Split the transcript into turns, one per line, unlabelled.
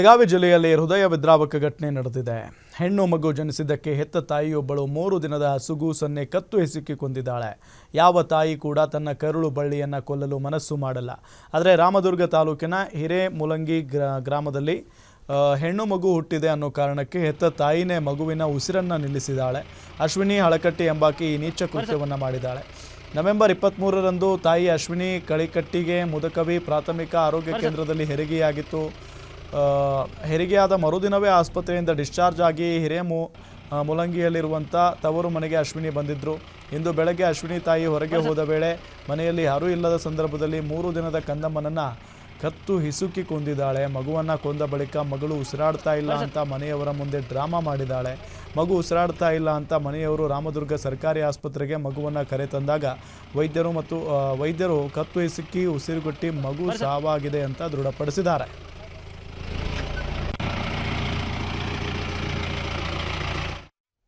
ಬೆಳಗಾವಿ ಜಿಲ್ಲೆಯಲ್ಲಿ ಹೃದಯ ವಿದ್ರಾವಕ ಘಟನೆ ನಡೆದಿದೆ. ಹೆಣ್ಣು ಮಗು ಜನಿಸಿದ್ದಕ್ಕೆ ಹೆತ್ತ ತಾಯಿಯೊಬ್ಬಳು ಮೂರು ದಿನದ ಹಸುಗೂಸನ್ನೇ ಕತ್ತು ಹೆಸಿಕ್ಕಿ ಕೊಂದಿದ್ದಾಳೆ. ಯಾವ ತಾಯಿ ಕೂಡ ತನ್ನ ಕರುಳು ಬಳ್ಳಿಯನ್ನು ಕೊಲ್ಲಲು ಮನಸ್ಸು ಮಾಡಲ್ಲ. ಆದರೆ ರಾಮದುರ್ಗ ತಾಲೂಕಿನ ಹಿರೇಮುಲಂಗಿ ಗ್ರಾ ಗ್ರಾಮದಲ್ಲಿ ಹೆಣ್ಣು ಮಗು ಹುಟ್ಟಿದೆ ಅನ್ನೋ ಕಾರಣಕ್ಕೆ ಹೆತ್ತ ತಾಯಿನೇ ಮಗುವಿನ ಉಸಿರನ್ನು ನಿಲ್ಲಿಸಿದ್ದಾಳೆ. ಅಶ್ವಿನಿ ಹಳಕಟ್ಟಿ ಎಂಬಾಕಿ ಈ ನೀಚ ಕೃತ್ಯವನ್ನು ಮಾಡಿದ್ದಾಳೆ. ನವೆಂಬರ್ ಇಪ್ಪತ್ತ್ಮೂರರಂದು ತಾಯಿ ಅಶ್ವಿನಿ ಕಳಿಕಟ್ಟಿಗೆ ಮುದಕವಿ ಪ್ರಾಥಮಿಕ ಆರೋಗ್ಯ ಕೇಂದ್ರದಲ್ಲಿ ಹೆರಿಗೆಯಾಗಿತ್ತು. ಹೆರಿಗೆಯಾದ ಮರುದಿನವೇ ಆಸ್ಪತ್ರೆಯಿಂದ ಡಿಸ್ಚಾರ್ಜ್ ಆಗಿ ಹಿರೇ ಮು ಮುಲಂಗಿಯಲ್ಲಿರುವಂಥ ತವರು ಮನೆಗೆ ಅಶ್ವಿನಿ ಬಂದಿದ್ದರು ಇಂದು ಬೆಳಗ್ಗೆ ಅಶ್ವಿನಿ ತಾಯಿ ಹೊರಗೆ ಹೋದ ವೇಳೆ ಮನೆಯಲ್ಲಿ ಯಾರೂ ಇಲ್ಲದ ಸಂದರ್ಭದಲ್ಲಿ ಮೂರು ದಿನದ ಕಂದಮ್ಮನನ್ನು ಕತ್ತು ಹಿಸುಕಿ ಕೊಂದಿದ್ದಾಳೆ. ಮಗುವನ್ನು ಕೊಂದ ಬಳಿಕ ಮಗಳು ಉಸಿರಾಡ್ತಾ ಇಲ್ಲ ಅಂತ ಮನೆಯವರ ಮುಂದೆ ಡ್ರಾಮಾ ಮಾಡಿದ್ದಾಳೆ. ಮಗು ಉಸಿರಾಡ್ತಾ ಇಲ್ಲ ಅಂತ ಮನೆಯವರು ರಾಮದುರ್ಗ ಸರ್ಕಾರಿ ಆಸ್ಪತ್ರೆಗೆ ಮಗುವನ್ನು ಕರೆತಂದಾಗ ವೈದ್ಯರು ಮತ್ತು ವೈದ್ಯರು ಕತ್ತು ಹಿಸುಕಿ, ಉಸಿರುಗಟ್ಟಿ ಮಗು ಸಾವಾಗಿದೆ ಅಂತ ದೃಢಪಡಿಸಿದ್ದಾರೆ.